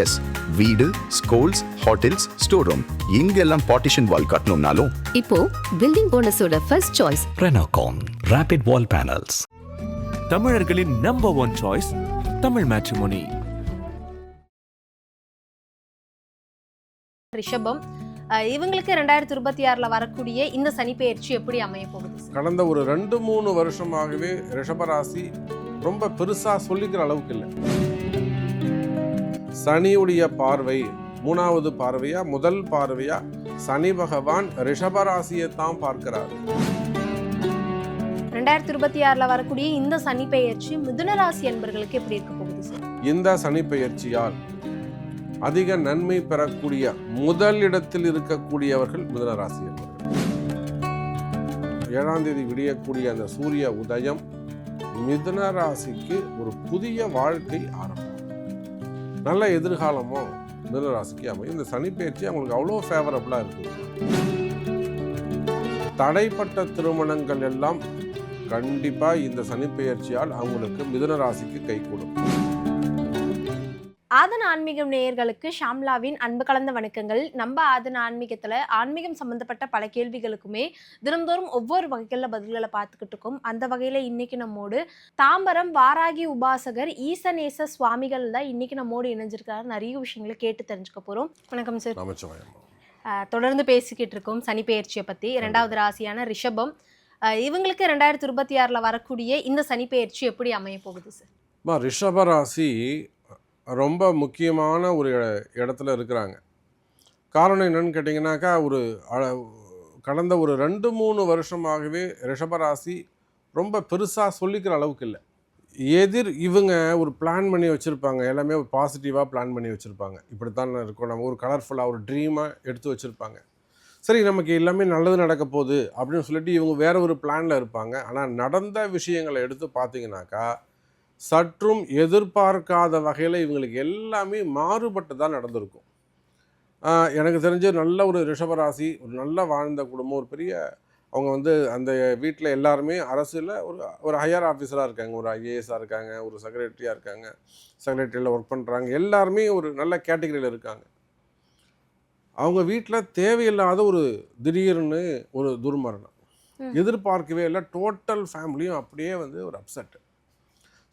S வீடு schools hotels store room இங்கெல்லாம் partition wall கட்டணும்னாலும். இப்போ building போனஸோட first choice Renocon Rapid Wall Panels. தமிழர்களின் number one choice Tamil matrimony ரிஷபம் இவங்களுக்கு ரெண்டாயிரத்தி இருபத்தி ஆறுல வரக்கூடிய இந்த சனிப்பெயர்ச்சி எப்படி அமைய போகுது? கடந்த ஒரு ரெண்டு மூணு வருஷமாகவே ரிஷபராசி ரொம்ப பெருசா சொல்லிக்கிற அளவுக்கு இல்லை. சனியுடைய பார்வை மூணாவது பார்வையா? முதல் பார்வையா? சனி பகவான் ரிஷபராசியை தான் பார்க்கிறார். ரெண்டாயிரத்தி இருபத்தி ஆறுல வரக்கூடிய இந்த சனிப்பெயர்ச்சி மிதுன ராசி அன்பர்களுக்கு எப்படி இருக்க போகுது சார்? இந்த சனி பெயர்ச்சியால் அதிக நன்மை பெறக்கூடிய முதல் இடத்தில் இருக்கக்கூடியவர்கள் மிதுன ராசி என்பவர்கள் ஏழாம் தேதி விடியக்கூடிய அந்த சூரிய உதயம் மிதுன ராசிக்கு ஒரு புதிய வாழ்க்கை ஆரம்பம். நல்ல எதிர்காலமும் மிதனராசிக்கு அமையும். இந்த சனி பயிற்சி அவங்களுக்கு அவ்வளோ ஃபேவரபுளாக இருக்குது தடைப்பட்ட திருமணங்கள் எல்லாம் கண்டிப்பாக இந்த சனி பெயர்ச்சியால் அவங்களுக்கு மிதன ராசிக்கு கை கொடுக்கும். ஆதன ஆன்மீகம் நேயர்களுக்கு ஷாம்லாவின் அன்பு கலந்த வணக்கங்கள். நம்ம ஆதன ஆன்மீகத்துல ஆன்மீகம் சம்பந்தப்பட்ட பல கேள்விகளுக்குமே தினம்தோறும் ஒவ்வொரு வகைகளில் பதில்களை பார்த்துக்கிட்டு இருக்கோம். அந்த வகையில இன்னைக்கு நம்மோடு தாம்பரம் வாராகி உபாசகர் ஈசநேச சுவாமிகள் தான் இன்னைக்கு நம்மோடு இணைஞ்சிருக்காரு. நிறைய விஷயங்களை கேட்டு தெரிஞ்சுக்க போறோம். வணக்கம் சார். தொடர்ந்து பேசிக்கிட்டு இருக்கோம் சனி பெயர்ச்சியை பத்தி. இரண்டாவது ராசியான ரிஷபம். இவங்களுக்கு ரெண்டாயிரத்தி இருபத்தி ஆறுல வரக்கூடிய இந்த சனி பெயர்ச்சி எப்படி அமைய போகுது சார்? அம்மா, ரிஷபராசி ரொம்ப முக்கியமான ஒரு இடத்துல இருக்கிறாங்க. காரணம் என்னன்னு கேட்டிங்கனாக்கா ஒரு கடந்த ஒரு ரெண்டு மூணு வருஷமாகவே ரிஷபராசி ரொம்ப பெருசாக சொல்லிக்கிற அளவுக்கு இல்லை. எதிர் இவங்க ஒரு பிளான் பண்ணி வச்சுருப்பாங்க. எல்லாமே ஒரு பாசிட்டிவாக பிளான் பண்ணி வச்சுருப்பாங்க. இப்படித்தான் இருக்கும். நம்ம ஒரு கலர்ஃபுல்லாக ஒரு ட்ரீமாக எடுத்து வச்சுருப்பாங்க. சரி நமக்கு எல்லாமே நல்லது நடக்க போகுது அப்படின்னு சொல்லிட்டு இவங்க வேற ஒரு பிளானில் இருப்பாங்க. ஆனால் நடந்த விஷயங்களை எடுத்து பார்த்தீங்கன்னாக்கா சற்றும் எதிர்பார்க்காத வகையில் இவங்களுக்கு எல்லாமே மாறுபட்டு தான் நடந்திருக்கும் எனக்கு தெரிஞ்ச நல்ல ஒரு ரிஷபராசி ஒரு நல்ல வாழ்ந்த குடும்பம் ஒரு பெரிய அவங்க வந்து அந்த வீட்டில் எல்லாருமே அரசில் ஒரு ஒரு ஹையர் ஆஃபீஸராக இருக்காங்க. ஒரு ஐஏஎஸ்ஸாக இருக்காங்க ஒரு செக்ரட்டரியாக இருக்காங்க. செக்ரட்டரியில் ஒர்க் பண்ணுறாங்க எல்லாருமே ஒரு நல்ல கேட்டகரியில் இருக்காங்க. அவங்க வீட்டில் தேவையில்லாத ஒரு திடீர்னு ஒரு துர்மரணம். எதிர்பார்க்கவே இல்லை. டோட்டல் ஃபேமிலியும் அப்படியே வந்து ஒரு அப்செட்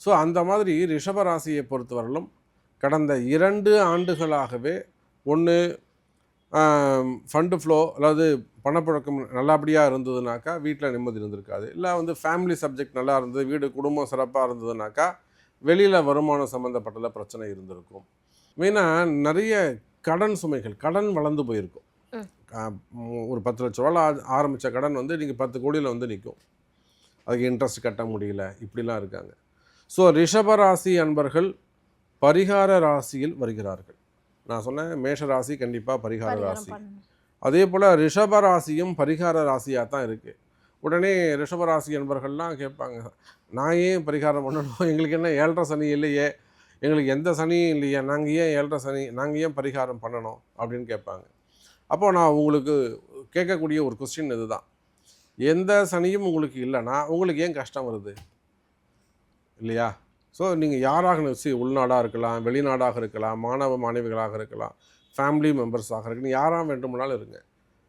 ஸோ அந்த மாதிரி ரிஷபராசியை பொறுத்தவரையிலும் கடந்த இரண்டு ஆண்டுகளாகவே ஒன்று ஃபண்டு ஃப்ளோ அதாவது பணப்புழக்கம் நல்லபடியாக இருந்ததுனாக்கா வீட்டில் நிம்மதி இருந்திருக்காது. இல்லை வந்து ஃபேமிலி சப்ஜெக்ட் நல்லா இருந்தது வீடு குடும்பம் சிறப்பாக இருந்ததுனாக்கா வெளியில் வருமானம் சம்மந்தப்பட்டதில் பிரச்சனை இருந்திருக்கும். மெயினாக நிறைய கடன் சுமைகள் கடன் வளர்ந்து போயிருக்கும். ஒரு பத்து லட்ச ரூபாவில் ஆரம்பித்த கடன் வந்து நீங்கள் பத்து கோடியில் வந்து நிற்கும் அதுக்கு இன்ட்ரெஸ்ட் கட்ட முடியல இப்படிலாம் இருக்காங்க. ஸோ ரிஷபராசி அன்பர்கள் பரிகார ராசியில் வருகிறார்கள். நான் சொன்னேன் மேஷ ராசி கண்டிப்பாக பரிகார ராசி. அதே போல் ரிஷபராசியும் பரிகார ராசியாக தான் இருக்குது உடனே ரிஷபராசி என்பர்கள்லாம் கேட்பாங்க நான் ஏன் பரிகாரம் பண்ணணும்? எங்களுக்கு என்ன ஏழரை சனி இல்லையே? எங்களுக்கு எந்த சனியும் இல்லையே? நாங்கள் ஏன் ஏழரை சனி நாங்கள் ஏன் பரிகாரம் பண்ணணும்? அப்படின்னு கேட்பாங்க. அப்போ நான் உங்களுக்கு கேட்கக்கூடிய ஒரு கொஸ்டின் இதுதான். எந்த சனியும் உங்களுக்கு இல்லைன்னா உங்களுக்கு ஏன் கஷ்டம் வருது? இல்லையா? ஸோ நீங்கள் யாராக சி உள்நாடாக இருக்கலாம் வெளிநாடாக இருக்கலாம் மாணவ மாணவிகளாக இருக்கலாம் ஃபேமிலி மெம்பர்ஸாக இருக்கலாம் யாராக வேண்டுமானாலும் இருங்க.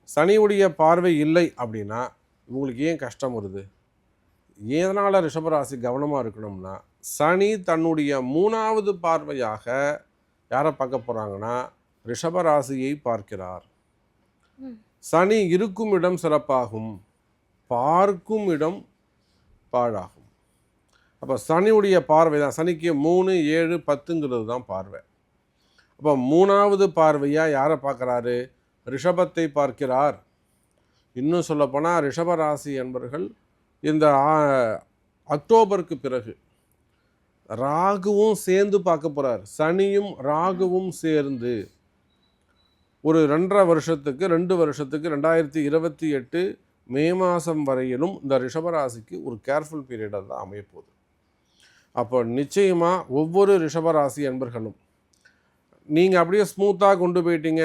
சனியுடைய பார்வை இல்லை அப்படின்னா உங்களுக்கு ஏன் கஷ்டம் வருது? எதனால் ரிஷபராசி கவனமாக இருக்கணும்னா சனி தன்னுடைய மூணாவது பார்வையாக யாரை பார்க்க போகிறாங்கன்னா ரிஷபராசியை பார்க்கிறார். சனி இருக்கும் இடம் சிறப்பாகும் பார்க்கும் இடம் பாழாகும். அப்போ சனியுடைய பார்வை தான். சனிக்கு மூணு ஏழு பத்துங்கிறது தான் பார்வை. அப்போ மூணாவது பார்வையாக யாரை பார்க்குறாரு? ரிஷபத்தை பார்க்கிறார். இன்னும் சொல்லப்போனால் ரிஷபராசி என்பர்கள் இந்த அக்டோபருக்கு பிறகு ராகுவும் சேர்ந்து பார்க்க போகிறார் சனியும் ராகுவும் சேர்ந்து ஒரு ரெண்டரை வருஷத்துக்கு ரெண்டு வருஷத்துக்கு ரெண்டாயிரத்தி இருபத்தி எட்டு மே மாதம் வரையிலும் இந்த ரிஷபராசிக்கு ஒரு கேர்ஃபுல் பீரியடாக தான் அமையப்போகுது அப்போ நிச்சயமாக ஒவ்வொரு ரிஷபராசி அன்பர்களும் நீங்கள் அப்படியே ஸ்மூத்தாக கொண்டு போயிட்டீங்க.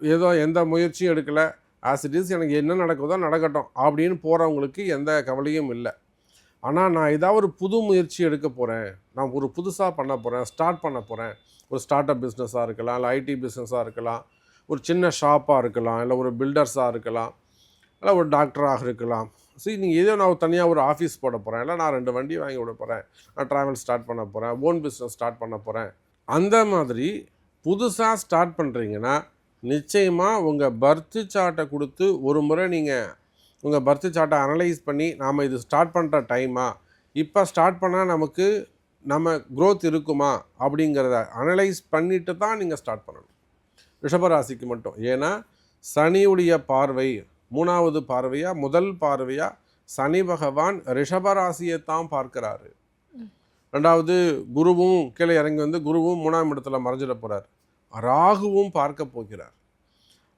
ஏதோ எந்த முயற்சியும் எடுக்கலை. ஆஸ் இட் இஸ் எனக்கு என்ன நடக்குதோ நடக்கட்டும் அப்படின்னு போகிறவங்களுக்கு எந்த கவலையும் இல்லை. ஆனால் நான் ஏதாவது ஒரு புது முயற்சி எடுக்க போகிறேன் நான் ஒரு புதுசாக பண்ண போகிறேன் ஸ்டார்ட் பண்ண போகிறேன் ஒரு ஸ்டார்ட் அப் பிஸ்னஸாக இருக்கலாம் இல்லை ஐடி பிஸ்னஸாக இருக்கலாம் ஒரு சின்ன ஷாப்பாக இருக்கலாம் இல்லை ஒரு பில்டர்ஸாக இருக்கலாம் இல்லை ஒரு டாக்டராக இருக்கலாம். சரி நீங்கள் ஏதோ நான் தனியாக ஒரு ஆஃபீஸ் போட போகிறேன் இல்லை நான் ரெண்டு வண்டி வாங்கி விட போகிறேன் நான் ட்ராவல் ஸ்டார்ட் பண்ண போகிறேன் ஓன் பிஸ்னஸ் ஸ்டார்ட் பண்ண போகிறேன் அந்த மாதிரி புதுசாக ஸ்டார்ட் பண்ணுறீங்கன்னா நிச்சயமாக உங்கள் பர்த்து சார்ட்டை கொடுத்து ஒரு முறை நீங்கள் உங்கள் பர்த்து சார்ட்டை அனலைஸ் பண்ணி நாம் இது ஸ்டார்ட் பண்ணுற டைமா இப்போ ஸ்டார்ட் பண்ணால் நமக்கு நம்ம க்ரோத் இருக்குமா அப்படிங்கிறத அனலைஸ் பண்ணிட்டு தான் நீங்கள் ஸ்டார்ட் பண்ணணும். ரிஷபராசிக்கு மட்டும். ஏன்னா சனியுடைய பார்வை மூணாவது பார்வையாக முதல் பார்வையாக சனி பகவான் ரிஷபராசியை தான் பார்க்கிறாரு. ரெண்டாவது குருவும் கீழே இறங்கி வந்து குருவும் மூணாம் இடத்துல மறைஞ்சிட போகிறார் ராகுவும் பார்க்க போகிறார்.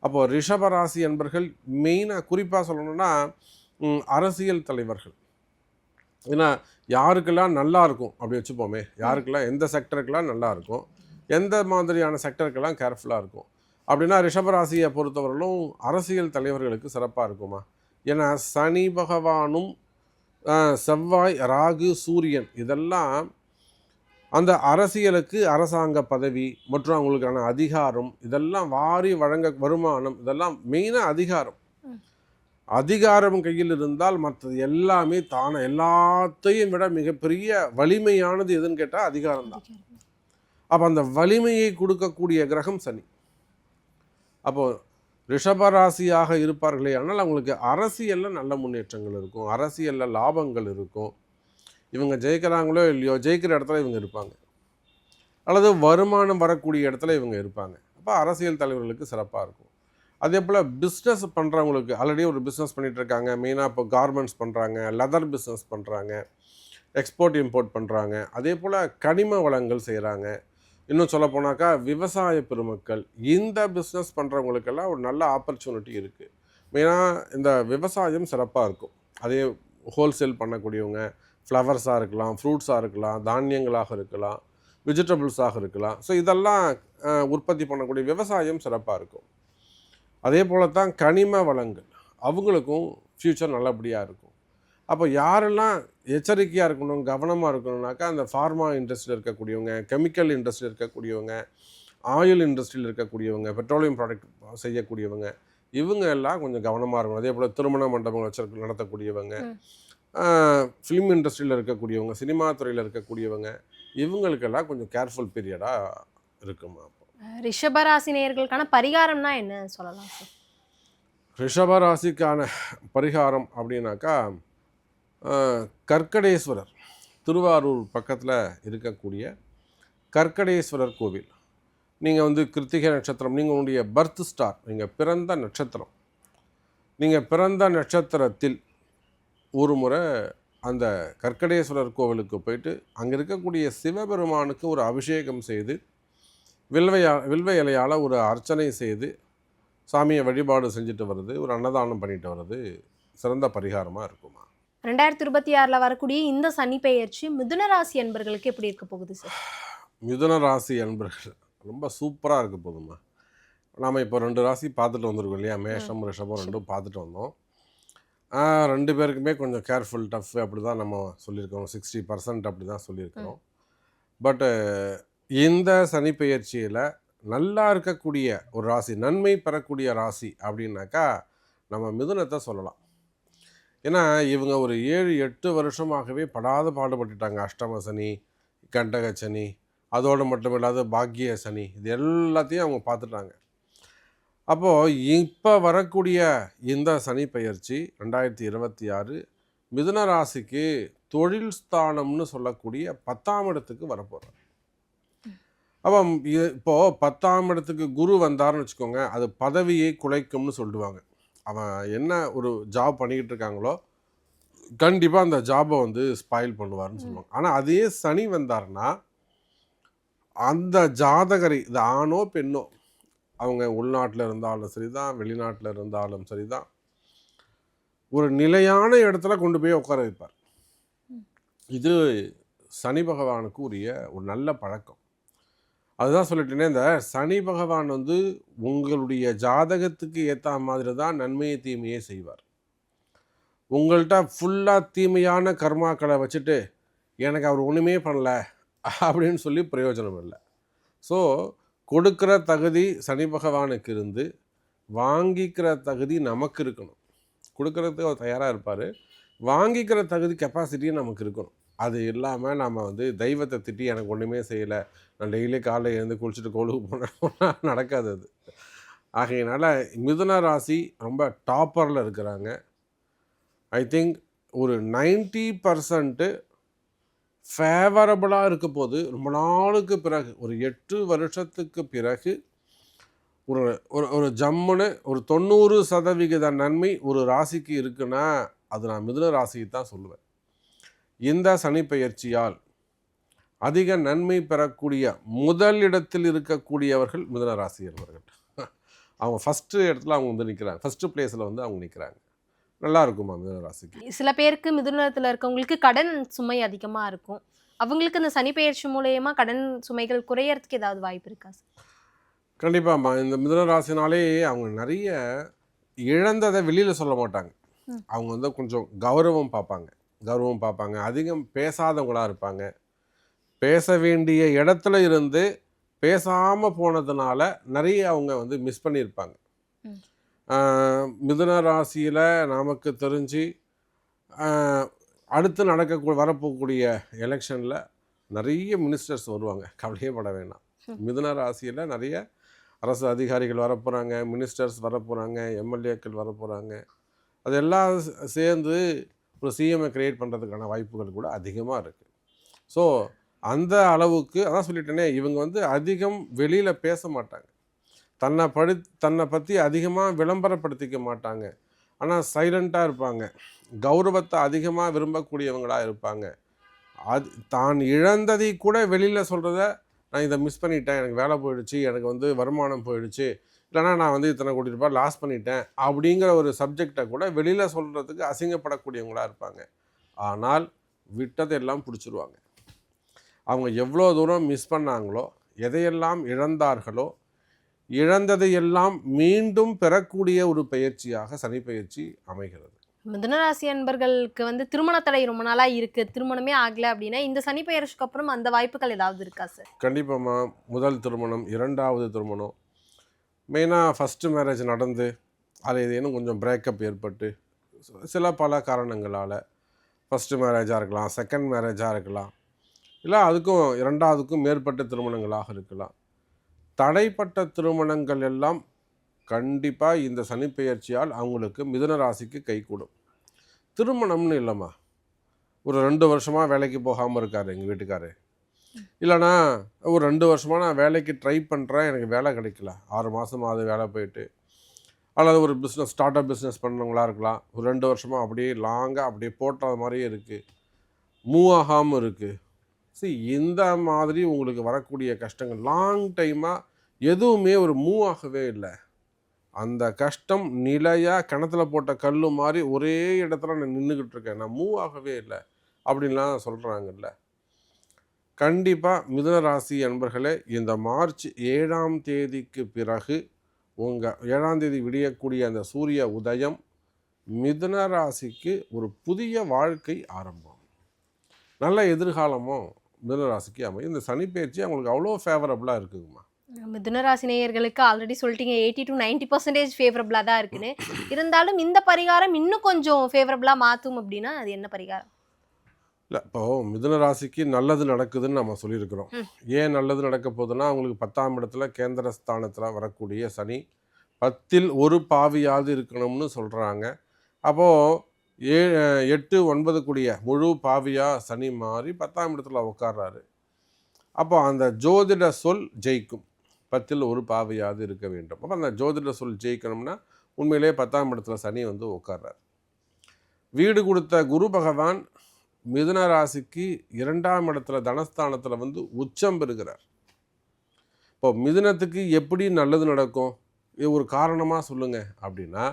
அப்போ ரிஷபராசி என்பர்கள் மெயினாக குறிப்பாக சொல்லணும்னா அரசியல் தலைவர்கள். ஏன்னா யாருக்கெல்லாம் நல்லா இருக்கும் அப்படி வச்சுப்போமே. யாருக்கெல்லாம் எந்த செக்டருக்கெல்லாம் நல்லா இருக்கும் எந்த மாதிரியான செக்டருக்கெல்லாம் கேர்ஃபுல்லாக இருக்கும். அப்படின்னா ரிஷபராசியை பொறுத்தவரையிலும் அரசியல் தலைவர்களுக்கு சிறப்பாக இருக்குமா? ஏன்னா சனி பகவானும் செவ்வாய் ராகு சூரியன் இதெல்லாம் அந்த அரசியலுக்கு அரசாங்க பதவி மற்றும் அவங்களுக்கான அதிகாரம் இதெல்லாம் வாரி வழங்க வருமானம் இதெல்லாம் மெயினாக அதிகாரம். அதிகாரம் கையில் இருந்தால் மற்றது எல்லாமே தானே எல்லாத்தையும் விட மிகப்பெரிய வலிமையானது எதுன்னு கேட்டால் அதிகாரம். தான் அப்போ அந்த வலிமையை கொடுக்கக்கூடிய கிரகம் சனி. அப்போது ரிஷபராசியாக இருப்பார்களே ஆனால் அவங்களுக்கு அரசியலில் நல்ல முன்னேற்றங்கள் இருக்கும். அரசியலில் லாபங்கள் இருக்கும். இவங்க ஜெயிக்கிறாங்களோ இல்லையோ ஜெயிக்கிற இடத்துல இவங்க இருப்பாங்க. அல்லது வருமானம் வரக்கூடிய இடத்துல இவங்க இருப்பாங்க. அப்போ அரசியல் தலைவர்களுக்கு சிறப்பாக இருக்கும். அதே போல் பிஸ்னஸ் பண்ணுறவங்களுக்கு ஆல்ரெடி ஒரு பிஸ்னஸ் பண்ணிகிட்ருக்காங்க மெயினாக இப்போ கார்மெண்ட்ஸ் பண்ணுறாங்க லெதர் பிஸ்னஸ் பண்ணுறாங்க எக்ஸ்போர்ட் இம்போர்ட் பண்ணுறாங்க அதே போல் கனிம வளங்கள் செய்கிறாங்க இன்னும் சொல்ல போனாக்கா விவசாய பெருமக்கள் இந்த பிஸ்னஸ் பண்ணுறவங்களுக்கெல்லாம் ஒரு நல்ல ஆப்பர்ச்சுனிட்டி இருக்குது மெயினாக இந்த விவசாயம் சிறப்பாக இருக்கும். அதே ஹோல்சேல் பண்ணக்கூடியவங்க ஃப்ளவர்ஸாக இருக்கலாம் ஃப்ரூட்ஸாக இருக்கலாம் தானியங்களாக இருக்கலாம் வெஜிடபிள்ஸாக இருக்கலாம். ஸோ இதெல்லாம் உற்பத்தி பண்ணக்கூடிய விவசாயம் சிறப்பாக இருக்கும். அதே போல தான் கனிம வளங்கள். அவங்களுக்கும் ஃப்யூச்சர் நல்லபடியாக இருக்கும். அப்போ யாரெல்லாம் எச்சரிக்கையாக இருக்கணும் கவனமாக இருக்கணும்னாக்கா அந்த ஃபார்மா இண்டஸ்ட்ரியில் இருக்கக்கூடியவங்க கெமிக்கல் இண்டஸ்ட்ரியில் இருக்கக்கூடியவங்க ஆயில் இண்டஸ்ட்ரியில் இருக்கக்கூடியவங்க பெட்ரோலியம் ப்ராடக்ட் செய்யக்கூடியவங்க இவங்க எல்லாம் கொஞ்சம் கவனமாக இருக்கணும். அதே போல் திருமண மண்டபங்கள் வச்சிருக்க நடத்தக்கூடியவங்க ஃபிலிம் இண்டஸ்ட்ரியில் இருக்கக்கூடியவங்க சினிமா துறையில் இருக்கக்கூடியவங்க இவங்களுக்கெல்லாம் கொஞ்சம் கேர்ஃபுல் பீரியடாக இருக்குமா அப்போ? ரிஷபராசி நேயர்களுக்கான பரிகாரம்னா என்ன? சொல்லலாம் சார். ரிஷப ராசிக்கான பரிகாரம் அப்படின்னாக்கா கற்கடேஸ்வரர் திருவாரூர் பக்கத்தில் இருக்கக்கூடிய கற்கடேஸ்வரர் கோவில். நீங்கள் வந்து கிருத்திகை நட்சத்திரம் நீங்கள் உங்களுடைய பர்த் ஸ்டார் நீங்கள் பிறந்த நட்சத்திரம். நீங்கள் பிறந்த நட்சத்திரத்தில் ஒரு முறை அந்த கற்கடேஸ்வரர் கோவிலுக்கு போயிட்டு அங்கே இருக்கக்கூடிய சிவபெருமானுக்கு ஒரு அபிஷேகம் செய்து வில்வையா வில்வ இலையால் ஒரு அர்ச்சனை செய்து சாமியை வழிபாடு செஞ்சுட்டு வர்றது ஒரு அன்னதானம் பண்ணிட்டு வர்றது சிறந்த பரிகாரமாக இருக்குமா? ரெண்டாயிரத்தி இருபத்தி ஆறுல வரக்கூடிய இந்த சனி பெயர்ச்சி மிதுன ராசி அன்பர்களுக்கு எப்படி இருக்க போகுது சார் மிதுன ராசி அன்பர்கள் ரொம்ப சூப்பராக இருக்க போதுமா நாம் இப்போ ரெண்டு ராசி பார்த்துட்டு வந்திருக்கோம் இல்லையா? மேஷம் ரிஷபம் ரெண்டும் பார்த்துட்டு வந்தோம். ரெண்டு பேருக்குமே கொஞ்சம் கேர்ஃபுல் டஃப் அப்படி தான் நம்ம சொல்லியிருக்கோம். சிக்ஸ்டி பர்சன்ட் அப்படி தான் சொல்லியிருக்கிறோம் பட்டு இந்த சனி பெயர்ச்சியில் நல்லா இருக்கக்கூடிய ஒரு ராசி நன்மை பெறக்கூடிய ராசி அப்படின்னாக்கா நம்ம மிதுனத்தை சொல்லலாம். ஏன்னா இவங்க ஒரு ஏழு எட்டு வருஷமாகவே படாத பாடுபட்டுட்டாங்க. அஷ்டம சனி கண்டக சனி அதோடு மட்டும் இல்லாத பாக்கிய சனி இது எல்லாத்தையும் அவங்க பார்த்துட்டாங்க. அப்போது இப்போ வரக்கூடிய இந்த சனி பயிற்சி ரெண்டாயிரத்தி இருபத்தி ஆறு மிதுன ராசிக்கு தொழில் ஸ்தானம்னு சொல்லக்கூடிய பத்தாம் இடத்துக்கு வரப்போகிறார் அப்போ இப்போது பத்தாம் இடத்துக்கு குரு வந்தாருன்னு வச்சுக்கோங்க அது பதவியை குலைக்கும்னு சொல்லிடுவாங்க அவன் என்ன ஒரு ஜாப் பண்ணிக்கிட்டு இருக்காங்களோ கண்டிப்பாக அந்த ஜாபை வந்து ஸ்பாயில் பண்ணுவார்னு சொல்லுவாங்க. ஆனால் அதே சனி வந்தாருன்னா அந்த ஜாதகரை இது ஆணோ பெண்ணோ அவங்க உள்நாட்டில் இருந்தாலும் சரிதான் வெளிநாட்டில் இருந்தாலும் சரிதான் ஒரு நிலையான இடத்துல கொண்டு போய் உட்கார வைப்பார். இது சனி பகவானுக்கு உரிய ஒரு நல்ல பழக்கம். அதுதான் சொல்லிட்டேனே இந்த சனி பகவான் வந்து உங்களுடைய ஜாதகத்துக்கு ஏற்ற மாதிரி தான் நன்மையை தீமையே செய்வார். உங்கள்கிட்ட ஃபுல்லாக தீமையான கர்மாக்களை வச்சுட்டு எனக்கு அவர் ஒன்றுமே பண்ணல அப்படின்னு சொல்லி பிரயோஜனம் இல்லை. ஸோ கொடுக்குற தகுதி சனி பகவானுக்கு இருந்து வாங்கிக்கிற தகுதி நமக்கு இருக்கணும். கொடுக்கறதுக்கு அவர் தயாராக இருப்பார். வாங்கிக்கிற தகுதி கெப்பாசிட்டியும் நமக்கு இருக்கணும். அது இல்லாமல் நம்ம வந்து தெய்வத்தை திட்டி எனக்கு ஒன்றுமே செய்யலை. நான் டெய்லி காலைல எழுந்து குளிச்சுட்டு கோளுக்கு போனோம்னா நடக்காது அது. ஆகையினால மிதுன ராசி ரொம்ப டாப்பரில் இருக்கிறாங்க. ஐ திங்க் ஒரு நைன்ட்டி பர்சன்ட்டு ஃபேவரபுளாக இருக்க போது ரொம்ப நாளுக்கு பிறகு ஒரு எட்டு வருஷத்துக்கு பிறகு ஒரு ஒரு ஒரு ஜம்முன்னு ஒரு தொண்ணூறு சதவிகித நன்மை ஒரு ராசிக்கு இருக்குன்னா அது நான் மிதுன ராசியை தான் சொல்லுவேன். இந்த சனி பெயர்ச்சியால் அதிக நன்மை பெறக்கூடிய முதல் இடத்தில் இருக்கக்கூடியவர்கள் மிதுன ராசி என்பவர்கள் அவங்க ஃபஸ்ட்டு இடத்துல அவங்க வந்து நிற்கிறாங்க ஃபஸ்ட்டு பிளேஸில் வந்து அவங்க நிற்கிறாங்க நல்லா இருக்குமா மிதுன ராசிக்கு சில பேருக்கு மிதுனத்தில் இருக்கவங்களுக்கு கடன் சுமை அதிகமா இருக்கும். அவங்களுக்கு இந்த சனி பெயர்ச்சி மூலயமா கடன் சுமைகள் குறையறதுக்கு ஏதாவது வாய்ப்பு இருக்கா கண்டிப்பாம்மா. இந்த மிதுன ராசினாலே அவங்க நிறைய இழந்ததை வெளியில் சொல்ல மாட்டாங்க. அவங்க வந்து கொஞ்சம் கௌரவம் பார்ப்பாங்க. கௌரவம் பார்ப்பாங்க. அதிகம் பேசாதவங்களாக இருப்பாங்க. பேச வேண்டிய இடத்துல இருந்து பேசாமல் போனதுனால நிறைய அவங்க வந்து மிஸ் பண்ணியிருப்பாங்க. மிதுன ராசியில் நமக்கு தெரிஞ்சு அடுத்து நடக்க வரப்போகக்கூடிய எலெக்ஷனில் நிறைய மினிஸ்டர்ஸ் வருவாங்க. கவலையே பட வேண்டாம் மிதுன ராசியில் நிறைய அரசு அதிகாரிகள் வரப்போகிறாங்க மினிஸ்டர்ஸ் வரப்போகிறாங்க எம்எல்ஏக்கள் வரப்போகிறாங்க அதெல்லாம் சே- சேர்ந்து ஒரு சிஎம்ஐ கிரியேட் பண்ணுறதுக்கான வாய்ப்புகள் கூட அதிகமாக இருக்குது ஸோ அந்த அளவுக்கு அதான் சொல்லிட்டேனே இவங்க வந்து அதிகம் வெளியில் பேச மாட்டாங்க. தன்னை படி தன்னை பற்றி அதிகமாக விளம்பரப்படுத்திக்க மாட்டாங்க. ஆனால் சைலண்ட்டாக இருப்பாங்க. கௌரவத்தை அதிகமாக விரும்பக்கூடியவங்களாக இருப்பாங்க. அது தான் இழந்ததை கூட வெளியில் சொல்கிறத நான் இதை மிஸ் பண்ணிட்டேன். எனக்கு வேலை போயிடுச்சு. எனக்கு வந்து வருமானம் போயிடுச்சு. இல்லைனா நான் வந்து இத்தனை கோடி ரூபாய் லாஸ் பண்ணிட்டேன் அப்படிங்கிற ஒரு சப்ஜெக்டை கூட வெளியில் சொல்கிறதுக்கு அசிங்கப்படக்கூடியவங்களா இருப்பாங்க. ஆனால் விட்டதெல்லாம் பிடிச்சிருவாங்க. அவங்க எவ்வளோ தூரம் மிஸ் பண்ணாங்களோ எதையெல்லாம் இழந்தார்களோ இழந்ததையெல்லாம் மீண்டும் பெறக்கூடிய ஒரு பயிற்சியாக சனி பயிற்சி அமைகிறது. மிதுனராசி அன்பர்களுக்கு வந்து திருமண தடை ரொம்ப நாளா இருக்கு. திருமணமே ஆகல அப்படின்னா இந்த சனி பெயர்ச்சிக்கு அப்புறம் அந்த வாய்ப்புகள் ஏதாவது இருக்கா சார்? கண்டிப்பாம்மா முதல் திருமணம் இரண்டாவது திருமணம் மெயினாக ஃபஸ்ட்டு மேரேஜ் நடந்து அது ஏதேனும் கொஞ்சம் பிரேக்கப் ஏற்பட்டு சில பல காரணங்களால் ஃபஸ்ட்டு மேரேஜாக இருக்கலாம் செகண்ட் மேரேஜாக இருக்கலாம். இல்லை அதுக்கும் இரண்டாவதுக்கும் மேற்பட்ட திருமணங்களாக இருக்கலாம். தடைப்பட்ட திருமணங்கள் எல்லாம் கண்டிப்பாக இந்த சனிப்பெயர்ச்சியால் அவங்களுக்கு மிதுன ராசிக்கு கைகூடும் திருமணம்னு இல்லைம்மா. ஒரு ரெண்டு வருஷமாக வேலைக்கு போகாமல் இருக்கார் எங்கள் வீட்டுக்காரர். இல்லைனா ஒரு ரெண்டு வருஷமாக நான் வேலைக்கு ட்ரை பண்ணுறேன் எனக்கு வேலை கிடைக்கல. ஆறு மாதமாவது வேலை போயிட்டு அல்லது ஒரு பிஸ்னஸ் ஸ்டார்ட் அப் பிஸ்னஸ் பண்ணவங்களா இருக்கலாம். ஒரு ரெண்டு வருஷமாக அப்படியே லாங்காக அப்படியே போட்டது மாதிரியே இருக்குது மூவ் ஆகாமல் இருக்குது சரி இந்த மாதிரி உங்களுக்கு வரக்கூடிய கஷ்டங்கள் லாங் டைமாக எதுவுமே ஒரு மூவ் ஆகவே இல்லை. அந்த கஷ்டம் நிலையாக கிணத்துல போட்ட கல் மாதிரி ஒரே இடத்துல நான் நின்றுக்கிட்டு இருக்கேன். நான் மூவ் ஆகவே இல்லை. அப்படின்லாம் சொல்கிறாங்கல்ல கண்டிப்பாக மிதுன ராசி அன்பர்களே இந்த மார்ச் ஏழாம் தேதிக்கு பிறகு உங்கள் ஏழாம் தேதி விடியக்கூடிய அந்த சூரிய உதயம் மிதுன ராசிக்கு ஒரு புதிய வாழ்க்கை ஆரம்பம். நல்ல எதிர்காலமும் மிதுன ராசிக்கு அமையும். இந்த சனிப்பெயர்ச்சி அவங்களுக்கு அவ்வளோ ஃபேவரபுளாக இருக்குங்கம்மா மிதுனராசி நேயர்களுக்கு ஆல்ரெடி சொல்லிட்டீங்க எயிட்டி டு நைன்டி பர்சன்டேஜ் ஃபேவரபுளாக தான் இருக்குன்னு. இருந்தாலும் இந்த பரிகாரம் இன்னும் கொஞ்சம் ஃபேவரபிளாக மாற்றும் அப்படின்னா அது என்ன பரிகாரம்? இல்லை இப்போ மிதுன ராசிக்கு நல்லது நடக்குதுன்னு நம்ம சொல்லியிருக்கிறோம். ஏன் நல்லது நடக்க போகுதுன்னா அவங்களுக்கு பத்தாம் இடத்துல கேந்திர ஸ்தானத்தில் வரக்கூடிய சனி பத்தில் ஒரு பாவியாவது இருக்கணும்னு சொல்கிறாங்க அப்போது ஏ எட்டு ஒன்பது கூடிய முழு பாவியாக சனி மாறி பத்தாம் இடத்துல உட்கார்றாரு அப்போ அந்த ஜோதிட சொல் ஜெயிக்கும். பத்தில் ஒரு பாவியாவது இருக்க வேண்டும். அப்போ அந்த ஜோதிட சொல் ஜெயிக்கணும்னா உண்மையிலே பத்தாம் இடத்துல சனி வந்து உட்கார்றாரு வீடு கொடுத்த குரு பகவான் மிதுன ராசிக்கு இரண்டாம் இடத்துல தனஸ்தானத்தில் வந்து உச்சம் பெறுகிறார். இப்போ மிதுனத்துக்கு எப்படி நல்லது நடக்கும்? இது ஒரு காரணமாக சொல்லுங்கள் அப்படின்னா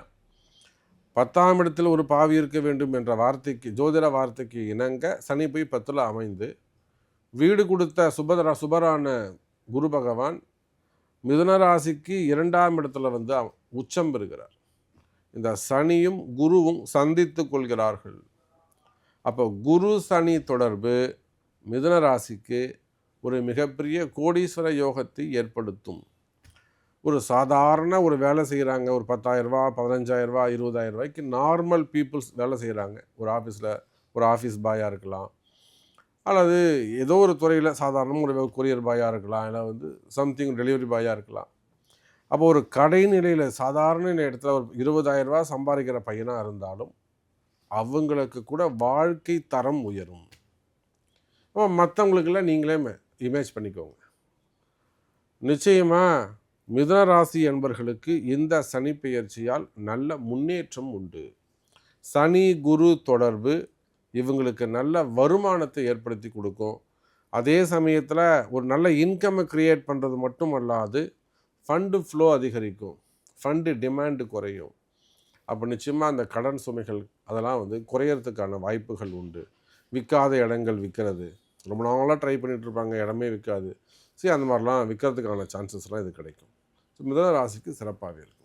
பத்தாம் இடத்தில் ஒரு பாவி இருக்க வேண்டும் என்ற வார்த்தைக்கு ஜோதிட வார்த்தைக்கு இணங்க சனி போய் பத்தில் அமைந்து வீடு கொடுத்த சுபதரா சுபரான குரு பகவான் மிதுன ராசிக்கு இரண்டாம் இடத்துல வந்து உச்சம் பெறுகிறார். இந்த சனியும் குருவும் சந்தித்து கொள்கிறார்கள். அப்போ குரு சனி தொடர்பு மிதுன ராசிக்கு ஒரு மிகப்பெரிய கோடீஸ்வர யோகத்தை ஏற்படுத்தும். ஒரு சாதாரண ஒரு வேலை செய்கிறாங்க ஒரு பத்தாயிரரூபா பதினஞ்சாயிரரூபா இருபதாயிரம் ரூபாய்க்கு நார்மல் பீப்புள்ஸ் வேலை செய்கிறாங்க ஒரு ஆஃபீஸில் ஒரு ஆஃபீஸ் பாயாக இருக்கலாம். அல்லது ஏதோ ஒரு துறையில் சாதாரண ஒரு கொரியர் பாயாக இருக்கலாம். இல்லை வந்து சம்திங் டெலிவரி பாயாக இருக்கலாம். அப்போ ஒரு கடைநிலையில் சாதாரண இடத்துல ஒரு இருபதாயிரரூபா சம்பாதிக்கிற பையனாக இருந்தாலும் அவங்களுக்கு கூட வாழ்க்கை தரம் உயரும். அப்போ மற்றவங்களுக்கெல்லாம் நீங்களே இமேஜ் பண்ணிக்கோங்க. நிச்சயமாக மிதனராசி என்பர்களுக்கு இந்த சனி பெயர்ச்சியால் நல்ல முன்னேற்றம் உண்டு. சனி குரு தொடர்பு இவங்களுக்கு நல்ல வருமானத்தை ஏற்படுத்தி கொடுக்கும். அதே சமயத்தில் ஒரு நல்ல இன்கம்மை க்ரியேட் பண்ணுறது மட்டும் அல்லாது ஃபண்டு ஃப்ளோ அதிகரிக்கும். ஃபண்டு டிமாண்டு குறையும். அப்போ நிச்சயமாக அந்த கடன் சுமைகள் அதெல்லாம் வந்து குறையறதுக்கான வாய்ப்புகள் உண்டு. விற்காத இடங்கள் விற்கிறது ரொம்ப நாளாக ட்ரை பண்ணிகிட்டு இருப்பாங்க இடமே விற்காது சரி அந்த மாதிரிலாம் விற்கிறதுக்கான சான்சஸ்லாம் இது கிடைக்கும். ஸோ மிதன ராசிக்கு சிறப்பாகவே இருக்கும்.